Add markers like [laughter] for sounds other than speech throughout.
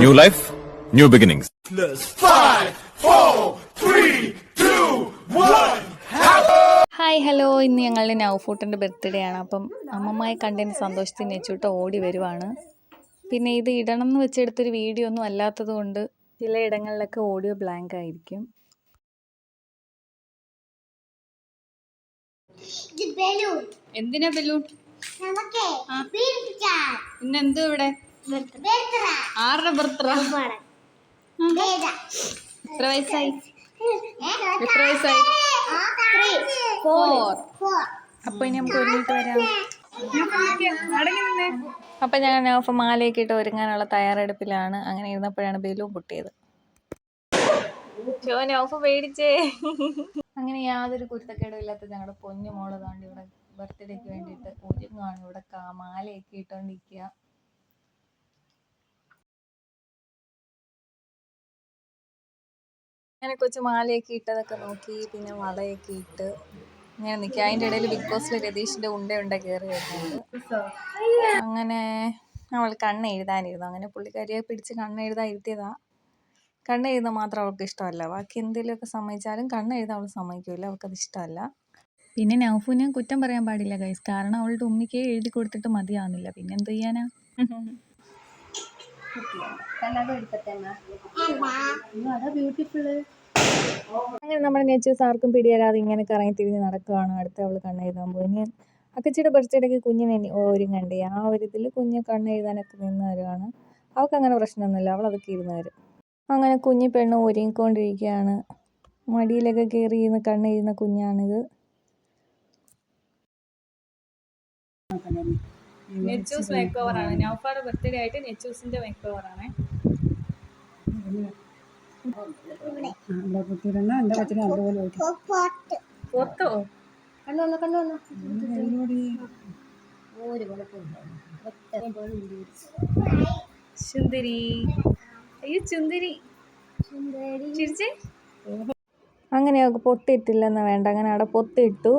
New life new beginnings. Hi hello ഇന്ന് ഞങ്ങളുടെ നൗഫൂട്ടന്റെ birthday ആണ്. അപ്പം അമ്മമ്മയെ കണ്ടതിന് സന്തോഷത്തിന് വെച്ചിട്ട് ഓടി വരുവാണ്. പിന്നെ ഇത് ഇടണം എന്ന് വെച്ചെടുത്തൊരു വീഡിയോ ഒന്നും അല്ലാത്തത് കൊണ്ട് ചിലയിടങ്ങളിലൊക്കെ ഓഡിയോ ബ്ലാങ്ക് ആയിരിക്കും. എന്തിനാ ബലൂൺ? നമുക്ക് വീർപ്പിക്കാൻ ഇന്ന് എന്തു ഇവിടെ? ആരുടെ ബർത്ത്ഡേ? എത്ര വയസ്സായി? എത്ര വയസ്സായി? ഫോർ. അപ്പൊ ഇനി നമുക്ക് ഒരുമിച്ച് വരാം. അപ്പൊ ഞാൻ നൗഫ മാലയൊക്കെ ഇട്ട് ഒരുങ്ങാനുള്ള തയ്യാറെടുപ്പിലാണ്. അങ്ങനെ ഇരുന്നപ്പോഴാണ് ബലൂൺ പൊട്ടിയത്. ഷോ നൗഫ് പേടിച്ചേ. അങ്ങനെ യാതൊരു കുരുത്തക്കേടും ഇല്ലാത്ത ഞങ്ങളുടെ പൊന്നു മോൾ താണ്ട് ഇവിടെ ബർത്ത്ഡേക്ക് വേണ്ടിയിട്ട് ഒരുങ്ങാണ് ഇവിടെ മാലയൊക്കെ ഇട്ടോണ്ടിരിക്കുക അങ്ങനെ കൊച്ചു മാലയൊക്കെ ഇട്ടതൊക്കെ നോക്കി പിന്നെ വളയൊക്കെ ഇട്ട് ഇങ്ങനെ നിൽക്കുക അതിന്റെ ഇടയിൽ ബിഗ് ബോസിൽ രതീഷിന്റെ ഉണ്ട ഉണ്ട കയറി വരുന്നുണ്ട് അങ്ങനെ അവൾ കണ്ണ് എഴുതാനിരുന്നു. അങ്ങനെ പുള്ളിക്കാരിയെ പിടിച്ച് കണ്ണ് എഴുതാൻ ഇരുത്തിയതാ. കണ്ണ് എഴുതാൻ മാത്രം അവൾക്ക് ഇഷ്ടമല്ല. ബാക്കി എന്തെങ്കിലുമൊക്കെ സമ്മതിച്ചാലും കണ്ണ് എഴുതാൻ അവൾ സമ്മതിക്കില്ല അവൾക്കത് ഇഷ്ടമല്ല. പിന്നെ നൗഫുവിനെ കുറ്റം പറയാൻ പാടില്ല ഗൈസ് കാരണം അവളുടെ ഉമ്മിക്ക് എഴുതി കൊടുത്തിട്ട് മതിയാവുന്നില്ല. പിന്നെ എന്ത് ചെയ്യാനാ? അങ്ങനെ നമ്മുടെ നേച്ചേഴ്സ് ആർക്കും പിടിയരാതെ ഇങ്ങനെ കറങ്ങി തിരിഞ്ഞ് നടക്കുവാണ്. അടുത്ത അവൾ കണ്ണെഴുതാൻ പോയി. ഇനി അക്കച്ചിയുടെ ബർത്ത്ഡേക്ക് കുഞ്ഞിനെ ഓരും കണ്ടേ. ആ ഒരു ഇതിൽ കുഞ്ഞ് കണ്ണെഴുതാനൊക്കെ നിന്ന് വരുവാണ്. അവൾക്ക് അങ്ങനെ പ്രശ്നമൊന്നുമില്ല. അവൾ അതൊക്കെ ഇരുന്ന് വരും. അങ്ങനെ കുഞ്ഞ് പെണ്ണ് ഒരുങ്ങിക്കൊണ്ടിരിക്കുകയാണ്. മടിയിലൊക്കെ കയറി ഇരുന്ന് കണ്ണെഴുതുന്ന കുഞ്ഞാണിത്. നെച്ചൂസ് മേക്ക് ഓവർ ആണ്. നൗഫാടെ ബർത്ത്ഡേ ആയിട്ട് നെച്ചൂസിന്റെ മേക്ക് ഓവർ ആണ് പോട്ട് പൊത്തോ സുന്ദരി അയ്യോ സുന്ദരി ചിരിച്ചേ. അങ്ങനെ അവൾക്ക് പൊട്ടിയിട്ടില്ലെന്ന് വേണ്ട. അങ്ങനെ അവിടെ പൊത്തിട്ടു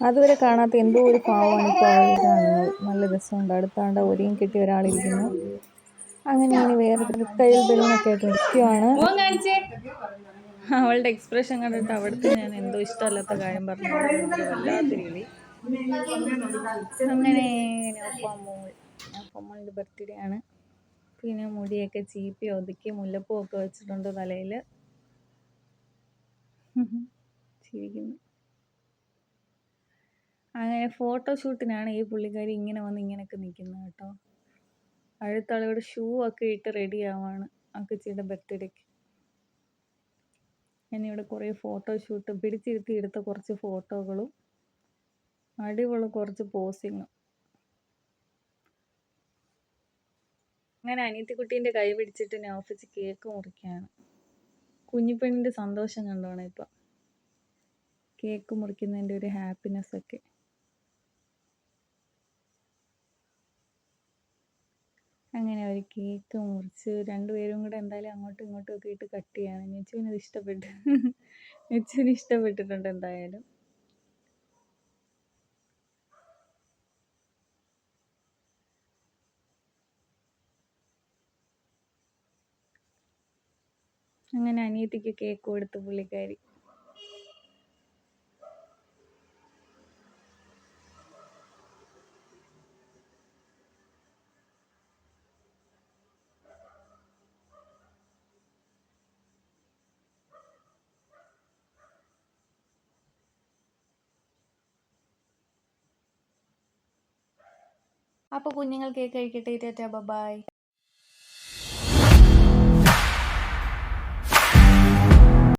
അതുവരെ കാണാത്ത എന്തോ ഒരു പാവമാണ് ഇപ്പോൾ അവൾ കാണുന്നത്. നല്ല രസമുണ്ട്. അടുത്താണ്ട് ഒരേം കിട്ടിയ ഒരാളിരിക്കുന്നു. അങ്ങനെയാണ് വേറെ കയ്യിൽ ബലൂണൊക്കെ ആയിട്ട് നിൽക്കുവാണ്. അവളുടെ എക്സ്പ്രഷൻ കണ്ടിട്ട് അവിടുത്തെ ഞാൻ എന്തോ ഇഷ്ടമല്ലാത്ത കാര്യം പറഞ്ഞു. അങ്ങനെ അപ്പമ്മളുടെ ബർത്ത്ഡേ ആണ്. പിന്നെ മുടിയൊക്കെ ചീപ്പി ഒതുക്കി മുല്ലപ്പൂ ഒക്കെ വെച്ചിട്ടുണ്ട് തലയിൽ ചിരിക്കുന്നു. അങ്ങനെ ഫോട്ടോഷൂട്ടിനാണ് ഈ പുള്ളിക്കാരി ഇങ്ങനെ വന്ന് ഇങ്ങനെയൊക്കെ നിൽക്കുന്നത് കേട്ടോ. അടുത്ത ഷൂ ഒക്കെ ഇട്ട് റെഡി ആവാണ്. ആ കൊച്ചിയുടെ ബർത്ത്ഡേക്ക്. ഞാനിവിടെ കുറേ ഫോട്ടോഷൂട്ട് പിടിച്ചിരുത്തി എടുത്ത കുറച്ച് ഫോട്ടോകളും അടിപൊളി കുറച്ച് പോസിങ്ങും അങ്ങനെ അനിയത്തിക്കുട്ടീന്റെ കൈ പിടിച്ചിട്ട് നൗഫിച്ച് കേക്ക് മുറിക്കുകയാണ് കുഞ്ഞിപ്പെണ്ണിന്റെ സന്തോഷം കണ്ടോണം ഇപ്പം. കേക്ക് മുറിക്കുന്നതിന്റെ ഒരു ഹാപ്പിനെസ് ഒക്കെ. അങ്ങനെ അവർ കേക്ക് മുറിച്ച് രണ്ടുപേരും കൂടെ എന്തായാലും അങ്ങോട്ടും ഇങ്ങോട്ടും ഒക്കെ ഇട്ട് കട്ട് ചെയ്യാണ്. നെച്ചുവിന് അത് ഇഷ്ടപ്പെട്ടു. [laughs] നെച്ചുവിന് ഇഷ്ടപ്പെട്ടിട്ടുണ്ട് എന്തായാലും. അങ്ങനെ അനിയത്തിക്ക് കേക്ക് കൊടുത്തു പുള്ളിക്കാരി. അപ്പോൾ കുഞ്ഞുങ്ങൾ കേക്ക് കഴിക്കട്ടെ ടാറ്റാ ബൈ